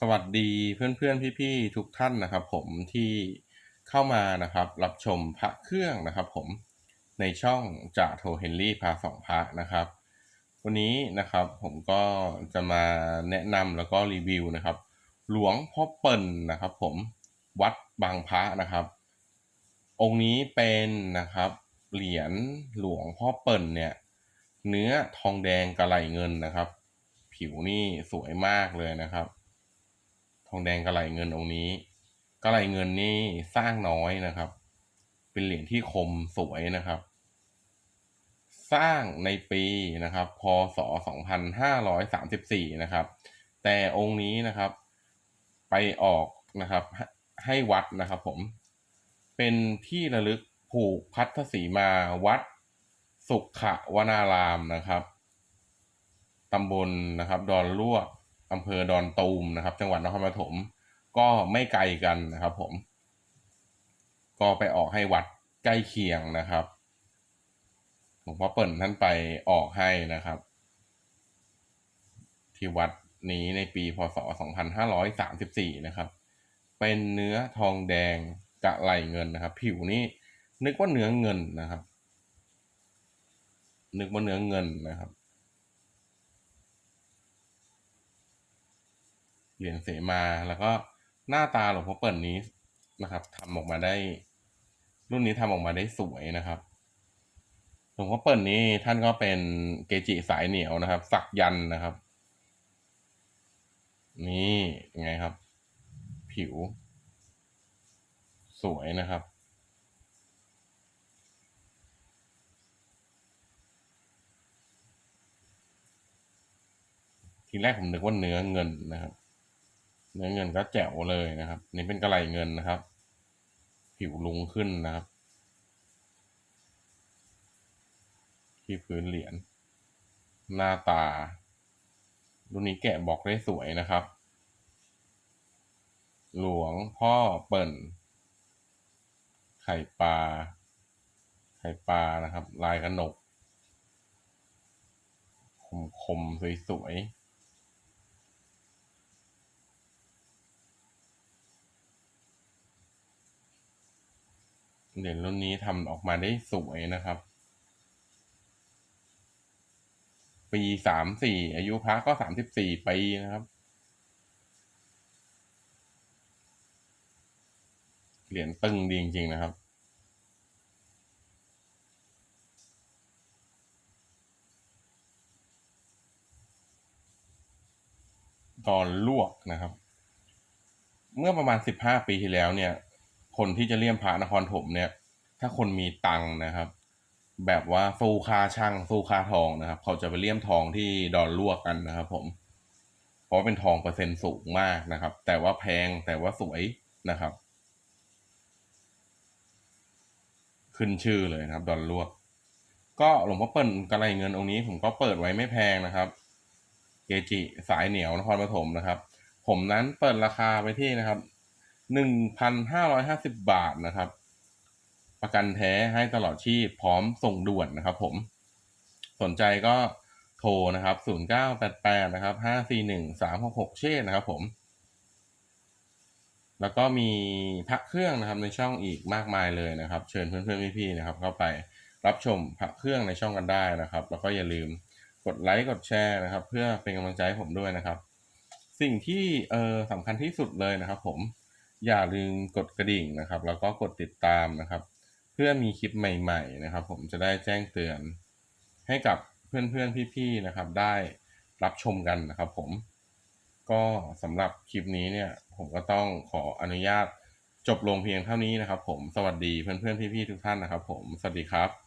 สวัสดีเพื่อนๆ พี่ๆ ทุกท่านนะครับ ผมที่เข้ามานะครับ รับชมพระเครื่องนะครับ ผมในช่องจ่าโทเฮนรี่พาสองพระนะครับ วันนี้นะครับผมก็จะมาแนะนำแล้วก็รีวิวนะครับ หลวงพ่อเปิ่นนะครับ ผมวัดบางพระนะครับ องค์นี้เป็นนะครับ เหรียญหลวงพ่อเปิ่นเนี่ย เนื้อทองแดงกระไหลเงินนะครับ ผิวนี่สวยมากเลยนะครับ องแดงกระไหลเงินองค์นี้กระไหลเงินนี่สร้างน้อยนะครับ เป็นเหรียญที่คมสวยนะครับ สร้างในปีนะครับ พศ 2534 นะครับ แต่องค์นี้นะครับ ไปออกนะครับให้วัดนะครับผม เป็นที่ระลึกผูกพัทธสีมาวัดสุขวนารามนะครับตำบลนะครับ ดอนลวก อำเภอดอนตูมนะครับ จังหวัดนครปฐมก็ไม่ไกลกันนะครับ ผม ก็ไปออกให้วัดใกล้เคียงนะครับหลวงพ่อเปิ่นท่านไปออกให้นะครับ ที่วัดนี้ในปีพศ 2534 นะครับ เป็นเนื้อทองแดงกะไหลเงินนะครับ ผิวนี่นึกว่าเนื้อเงินนะครับ นึกว่าเนื้อเงินนะครับ เหรียญเสมา แล้วก็หน้าตาหลวงพ่อเปิ่นนี้นะครับทำออกมาได้ รุ่นนี้ทำออกมาได้สวยนะครับหลวงพ่อเปิ่นนี้ท่านก็เป็นเกจิสายเหนียวนะครับ สักยันนะครับ นี่ยังไงครับ ผิว สวยนะครับทีแรกผมนึกว่าเนื้อเงินนะครับ เนื้อเงินก็แจ๋วเลยนะครับ นี่เป็นกระไหลเงินนะครับ ผิวลุงขึ้นนะครับ ที่พื้นเหรียญหน้าตา รุ่นนี้แกะบอกได้สวยนะครับ หลวงพ่อเปิ่น ไข่ปลา ไข่ปลานะครับ ลายกระหนก คมคมสวยๆ เหรียญรุ่นนี้ทำออกมาได้สวยนะครับ ปีสามสี่อายุพระก็สามสิบสี่ปีนะครับ เหรียญตึงดีจริงๆนะครับตอนลวกนะครับ เมื่อประมาณสิบห้าปีที่แล้วเนี่ย คนที่จะเลี่ยมพระนครถมเนี่ย ถ้าคนมีตังนะครับ แบบว่าสู้คาช่างสู้คาทองนะครับ เขาจะไปเลี่ยมทองที่ดอนลวกกันนะครับ ผม เพราะเป็นทองเปอร์เซ็นต์สูงมากนะครับ แต่ว่าแพงแต่ว่าสวยนะครับ ขึ้นชื่อเลยนะครับ ดอนลวก ก็หลวงพ่อเปิ่นกระไรเงินองค์นี้ ผมก็เปิดไว้ไม่แพงนะครับเกจิสายเหนียวนครปฐมนะครับ ผมนั้นเปิดราคาไปที่นะครับ หนึ่งพันห้าร้อยห้าสิบบาทนะครับ ประกันแท้ให้ตลอดชีพพร้อมส่งด่วนนะครับผม สนใจก็โทรนะครับศูนย์เก้าแปดแปดนะครับห้าสี่หนึ่งสามหกหกเช่นะครับผม แล้วก็มีพระเครื่องนะครับในช่องอีกมากมายเลยนะครับ เชิญเพื่อนๆพี่ๆนะครับ เข้าไปรับชมพระเครื่องในช่องกันได้นะครับ แล้วก็อย่าลืมกดไลค์กดแชร์นะครับ เพื่อเป็นกำลังใจให้ผมด้วยนะครับ สิ่งที่เออสำคัญที่สุดเลยนะครับ ผม อย่าลืมกดกระดิ่งนะครับ แล้วก็กดติดตามนะครับ เพื่อมีคลิปใหม่ ๆ นะครับ ผมจะได้แจ้งเตือน ให้กับเพื่อนๆพี่ๆนะครับ ได้รับชมกันนะครับ ผมก็สำหรับคลิปนี้เนี่ย ผมก็ต้องขออนุญาตจบลงเพียงเท่านี้นะครับ ผมสวัสดีเพื่อนๆพี่ๆทุกท่านนะครับ ผมสวัสดีครับ